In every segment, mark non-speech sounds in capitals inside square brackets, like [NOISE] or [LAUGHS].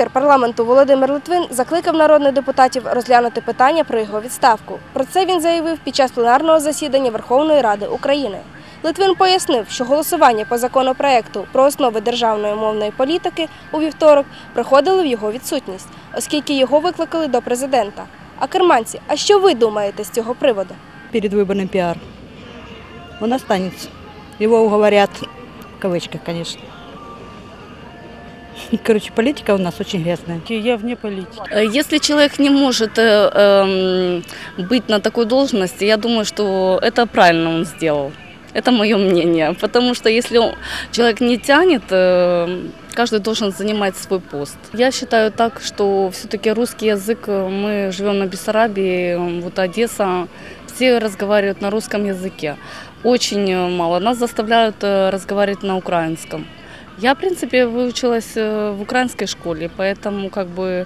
Спікер парламенту Володимир Литвин закликав народних депутатів розглянути питання про його відставку. Про це він заявив під час пленарного засідання Верховної Ради України. Литвин пояснив, що голосування по законопроекту про основи державної мовної політики у вівторок проходило в його відсутність, оскільки його викликали до президента. А керманці, а що ви думаєте з цього приводу? передвыборный пиар. Он останется. Его уговорят, в кавычках, конечно. [LAUGHS] Короче, политика у нас очень грязная. Я вне политики. Э, Если человек не может э, эм, быть на такой должности, я думаю, что это правильно он сделал. Это мое мнение. Потому что если он- человек не тянет, э, каждый должен занимать свой пост. Я считаю так, что все-таки русский язык, э, мы живем на Бессарабии, э, вот Одесса, все разговаривают на русском языке. Очень э, мало. Нас заставляют э, разговаривать на украинском. Я, в принципе, выучилась э, в украинской школе, поэтому как бы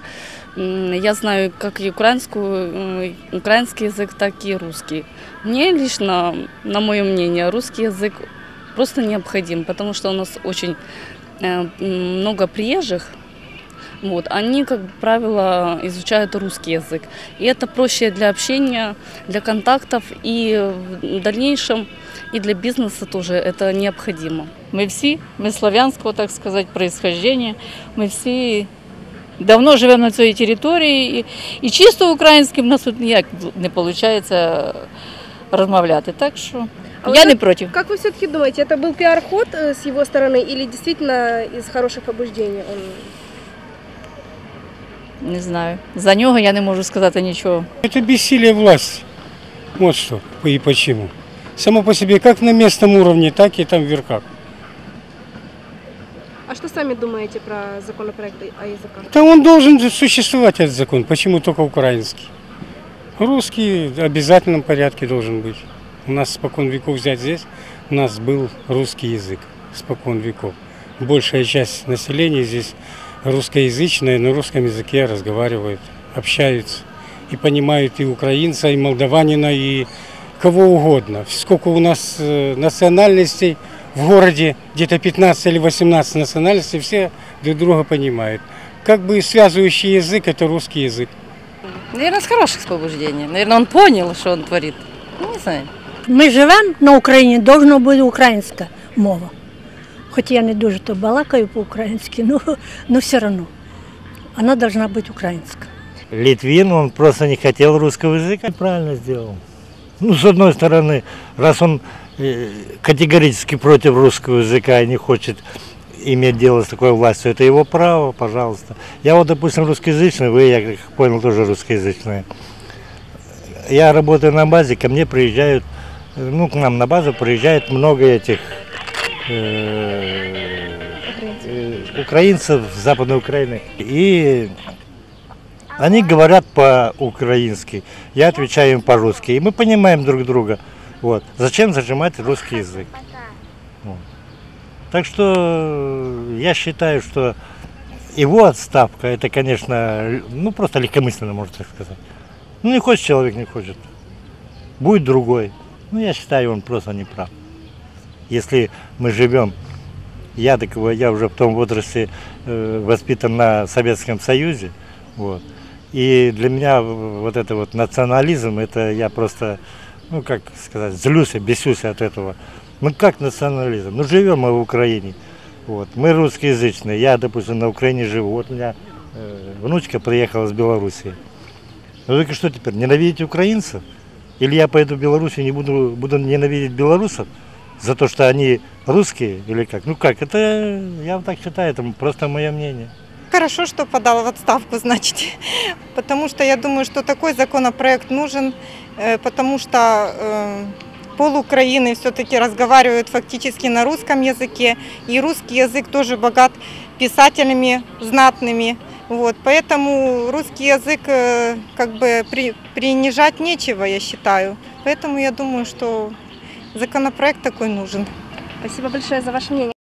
я знаю как и украинскую, э, украинский язык, так и русский. Мне лично, на мое мнение, русский язык просто необходим, потому что у нас очень э, много приезжих, вот, они, как правило, изучают русский язык. И это проще для общения, для контактов, и в дальнейшем, и для бизнеса тоже это необходимо. Мы все, мы славянского, так сказать, происхождения, мы все давно живем на цій території, і, і чисто українським у нас тут ніяк не виходить розмовляти. Так що А я ви- не проти. Как вы все-таки думаете, это был пиар-ход э, с его стороны или действительно из хороших побуждений он Не знаю. За нього я не можу сказати нічого. Это бессилие власти. Вот что и почему. Само по себе как на местном уровне, так и там в верхах. А что сами думаете про законопроект о языках? Да он должен же существовать, этот закон. Почему только украинский? Русский в обязательном порядке должен быть. У нас спокон веков взять здесь, у нас был русский язык спокон веков. Большая часть населения здесь русскоязычная, на русском языке разговаривают, общаются. И понимают и украинца, и молдаванина, и кого угодно. Сколько у нас э, национальностей в городе, где-то 15 или 18 национальностей, все друг друга понимают. Как бы связывающий язык – это русский язык. Наверное, с хороших побуждений. Наверное, он понял, что он творит. Ну, не знаю. Ми живемо на Україні, должна бути українська мова. Хоч я не дуже то балакаю по-українськи, [LAUGHS] ну, но все одно. Вона должна бути українська. Литвин, он просто не хотел русского языка. Правильно сделал. Ну, с одной стороны, раз он э, категорически против русского языка и не хочет иметь дело с такой властью, это его право, пожалуйста. Я вот, допустим, русскоязычный, вы, я как понял, тоже русскоязычные. Я работаю на базе, ко мне приезжают, э, ну, к нам на базу приезжает много этих э, украинцев с Западной Украины. И они говорят по-украински, я отвечаю им по-русски. И мы понимаем друг друга. Вот. Зачем зажимать русский язык? Так что я считаю, что его отставка, это, конечно, ну просто легкомысленно, можно так сказать. Ну не хочет человек, не хочет. Будет другой. Ну я считаю, он просто не прав. Если мы живем, я такого, я уже в том возрасте э, воспитан на Советском Союзе, вот. И для меня вот это вот национализм, это я просто, ну как сказать, злюсь, бесюсь от этого. Ну как национализм? Ну живем мы в Украине. Вот. Мы русскоязычные. Я, допустим, на Украине живу. Вот у меня э, внучка приехала с Белоруссии. Ну так что теперь, ненавидеть украинцев? Или я поеду в Беларусь и не буду, буду ненавидеть белорусов за то, что они русские или как? Ну как, это я так считаю, это просто мое мнение. Хорошо, что подал в отставку, [LAUGHS] значит. Потому что я думаю, что такой законопроект нужен, э, потому что э, пол Украины все-таки разговаривают фактически на русском языке, и русский язык тоже богат писателями знатными. Вот, поэтому русский язык э, как бы при, принижать нечего, я считаю. Поэтому я думаю, что законопроект такой нужен. Спасибо большое за ваше мнение.